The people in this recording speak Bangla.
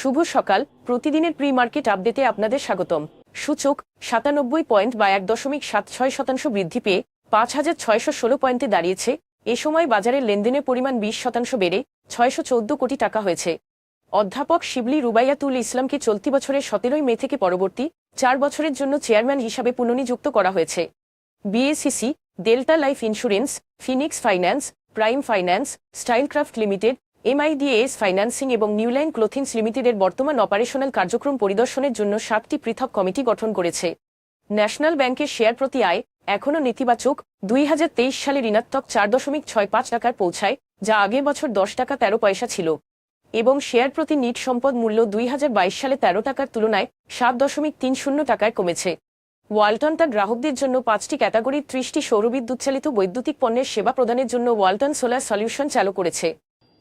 শুভ সকাল। প্রতিদিনের প্রি মার্কেট আপডেটে আপনাদের স্বাগতম। সূচক সাতানব্বই পয়েন্ট বা এক দশমিক সাত ছয় শতাংশ বৃদ্ধি পেয়ে পাঁচ হাজার ছয়শো ষোলো পয়েন্টে দাঁড়িয়েছে। এ সময় বাজারের লেনদেনের পরিমাণ বিশ শতাংশ বেড়ে ছয়শো চোদ্দ কোটি টাকা হয়েছে। অধ্যাপক শিবলি রুবাইয়াতুল ইসলামকে চলতি বছরের সতেরোই মে থেকে পরবর্তী চার বছরের জন্য চেয়ারম্যান হিসাবে পুননিযুক্ত করা হয়েছে। BACC, Delta life insurance, Phoenix finance, prime finance, Stylecraft limited MIDS financing এবং নিউলাইন ক্লোথিংস লিমিটেডের বর্তমান অপারেশনাল কার্যক্রম পরিদর্শনের জন্য সাতটি পৃথক কমিটি গঠন করেছে। ন্যাশনাল ব্যাংকের শেয়ার প্রতি আয় এখনও নেতিবাচক, দুই হাজার তেইশ সালে ঋণাত্মক চার দশমিক ছয় পাঁচ টাকার পৌঁছায়, যা আগের বছর দশ টাকা তেরো পয়সা ছিল। এবং শেয়ার প্রতি নিট সম্পদ মূল্য দুই হাজার বাইশ সালে তেরো টাকার তুলনায় সাত দশমিক তিন শূন্য টাকায় কমেছে। ওয়ালটন তার গ্রাহকদের জন্য পাঁচটি ক্যাটাগরির ত্রিশটি সৌরবিদ্যুৎ চালিত বৈদ্যুতিক পণ্যের সেবা প্রদানের জন্য ওয়ালটন সোলার সলিউশন চালু করেছে।